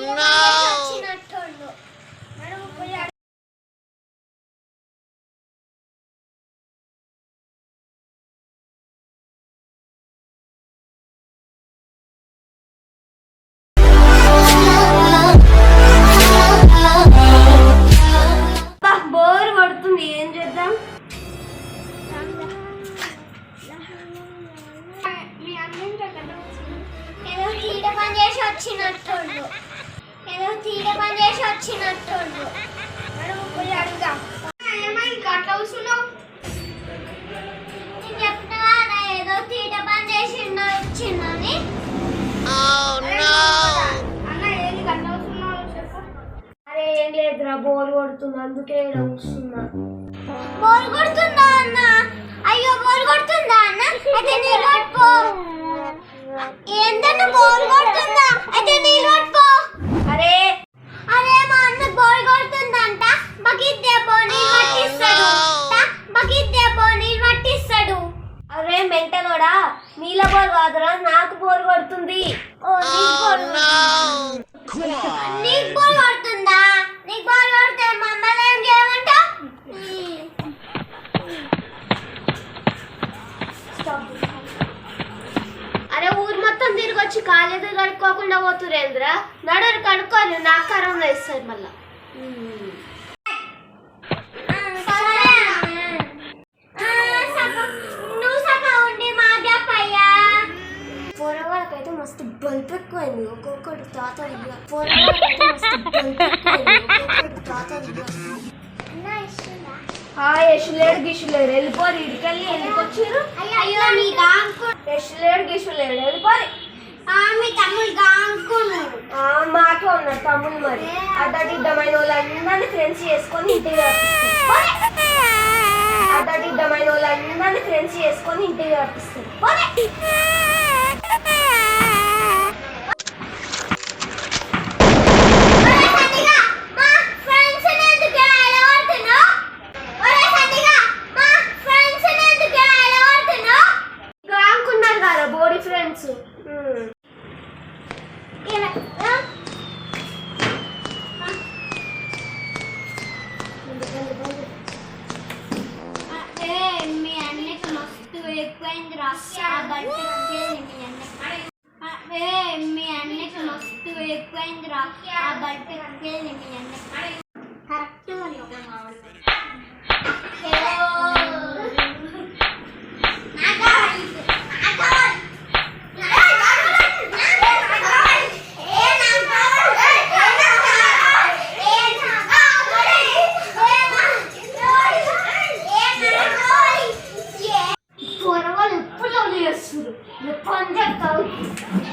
no! Bore ఏం చేద్దాం చేసి వచ్చినట్టు ఏదో తీగ పని చేసి వచ్చినట్టుండు. మనం పోయి అడుగుదాం. ఏమైంది అట్లా కూర్చున్నావు? నేను చెప్పిన కదా ఏదో తీట పని చేసి వచ్చిందని. అరే ఏం లేదురా బోర్ కొడుతుంది అందుకే కూర్చున్నా. బోర్ కొడుతుందా అన్న? మెంటలోడా నీళ్ళ బోర్ కాదురా నాకు బోర్ కొడుతుంది. ఓ నీకు బోర్ కొడుతుందా. నీకు బోర్ కొడితే మమ్మల్ని ఏం చేయమంటావు అరే ఊరు మొత్తం తిరిగి వచ్చి కాలేజీ కడుక్కోకుండా పోతురేంద్రా నడరు కడుక్కోని నాకు కరోనా ఇస్తుంది మళ్ళా. ఆ యశులేడు గిషులేడు వెళ్ళిపోరు ఇడికెళ్ళి ఎందుకొచ్చిర్రు? అయ్యో నీ గాంకు యశులేడు గిషులేడు వెళ్ళిపోరు. మీ తమ్ముడు గాంకున్నాడు మాకే ఉన్నారు తమ్ముడు మరి. అడ్డదిడ్డమైన వాళ్ళందరినీ ఫ్రెండ్స్ చేసుకొని ఇంటికి పంపిస్తారు అడ్డదిడ్డమైన వాళ్ళందరినీ ఫ్రెండ్స్ చేసుకొని ఇంటికి పంపిస్తారు పోనీ. ఒరే సన్నిగా, మా friends ని ఎందుకు ఇలా కొడుతున్నావ్? ఒరే సన్నిగా, మా friends ని ఎందుకు ఇలా కొడుతున్నావ్? ఇంకా అనుకున్నారు కదా బోడీ ఫ్రెండ్స్ ఇలా, ఆ? అదే మీ అన్నకి ఎక్కువైందిరా. ఆ బట్టకి మీ అన్నకి. మస్తు ఎక్కువైందిరా. ఆ బట్టకి మీ అన్నకి. Correct Tchau.